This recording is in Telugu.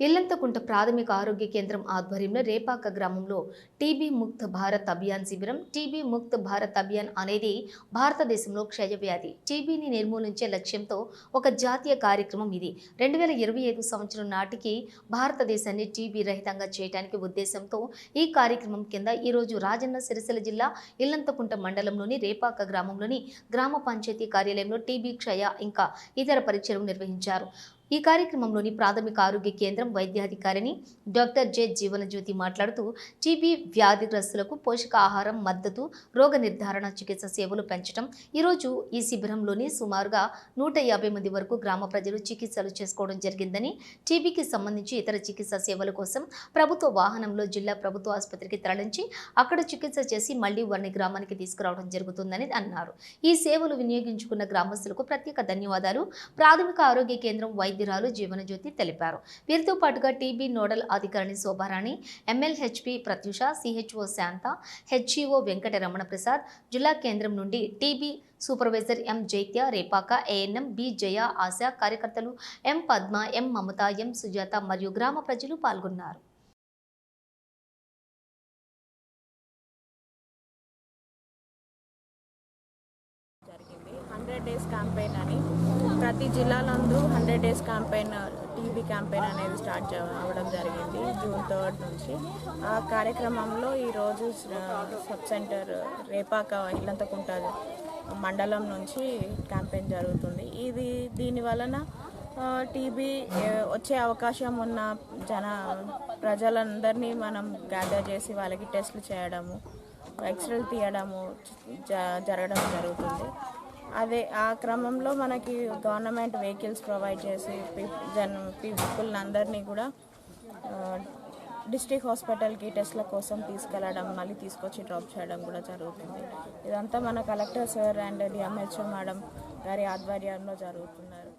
ఇల్లంతకుంట ప్రాథమిక ఆరోగ్య కేంద్రం ఆధ్వర్యంలో రేపాక గ్రామంలో టీబీ ముక్త్ భారత్ అభియాన్ శిబిరం టీబీ ముక్త్ భారత్ అభియాన్ అనేది భారతదేశంలో క్షయవ్యాధి టీబీని నిర్మూలించే లక్ష్యంతో ఒక జాతీయ కార్యక్రమం ఇది. రెండు వేల ఇరవై ఐదు సంవత్సరం నాటికి భారతదేశాన్ని టీబీ రహితంగా చేయడానికి ఉద్దేశంతో ఈ కార్యక్రమం కింద ఈరోజు రాజన్న సిరిసిల్ల జిల్లా ఇల్లంతకుంట మండలంలోని రేపాక గ్రామంలోని గ్రామ పంచాయతీ కార్యాలయంలో టీబీ క్షయ ఇంకా ఇతర పరీక్షలు నిర్వహించారు. ఈ కార్యక్రమంలోని ప్రాథమిక ఆరోగ్య కేంద్రం వైద్యాధికారిని డాక్టర్ జె జీవనజ్యోతి మాట్లాడుతూ టీబీ వ్యాధిగ్రస్తులకు పోషకాహారం మద్దతు రోగ నిర్ధారణ చికిత్స సేవలు పెంచడం ఈరోజు ఈ శిబిరంలోని సుమారుగా నూట యాభై మంది వరకు గ్రామ ప్రజలు చికిత్సలు చేసుకోవడం జరిగిందని టీబీకి సంబంధించి ఇతర చికిత్స సేవల కోసం ప్రభుత్వ వాహనంలో జిల్లా ప్రభుత్వ ఆసుపత్రికి తరలించి అక్కడ చికిత్స చేసి మళ్ళీ వారిని గ్రామానికి తీసుకురావడం జరుగుతుందని అన్నారు. ఈ సేవలు వినియోగించుకున్న గ్రామస్తులకు ప్రత్యేక ధన్యవాదాలు. ప్రాథమిక ఆరోగ్య కేంద్రం వైద్య వైద్యురాలు జీవనజ్యోతి తెలిపారు. వీరితో పాటుగా టీబీ నోడల్ అధికారిని Shobharani MLHP Pratyusha CHO Shanta HEO Venkataramana Prasad జిల్లా కేంద్రం నుండి TB supervisor M Jaitya Repaka ANM B Jaya ASHA కార్యకర్తలు ఎం పద్మ ఎం మమత ఎం సుజాత మరియు గ్రామ ప్రజలు పాల్గొన్నారు. హండ్రెడ్ డేస్ క్యాంపెయిన్ అని. ప్రతి జిల్లాలందు hundred days campaign TB campaign అనేది స్టార్ట్ అవ్వడం జరిగింది జూన్ థర్డ్ నుంచి. ఆ కార్యక్రమంలో ఈరోజు సబ్ సెంటర్ రేపాక ఇల్లంతకుంట మండలం నుంచి క్యాంపెయిన్ జరుగుతుంది. ఇది దీని వలన టీబీ వచ్చే అవకాశం ఉన్న జన ప్రజలందరినీ మనం గ్యాదర్ చేసి వాళ్ళకి టెస్టులు చేయడము ఎక్స్రేలు తీయడము జ- జరగడం జరుగుతుంది. అదే ఆ క్రమంలో మనకి గవర్నమెంట్ వెహికల్స్ ప్రొవైడ్ చేసి జన్ పీపుల్ అందరినీ కూడా డిస్ట్రిక్ట్ హాస్పిటల్కి టెస్ట్ల కోసం తీసుకెళ్ళడం మళ్ళీ తీసుకొచ్చి డ్రాప్ చేయడం కూడా జరుగుతుంది. ఇదంతా మన collector sir and DMHO madam గారి ఆధ్వర్యంలో జరుగుతున్నారు.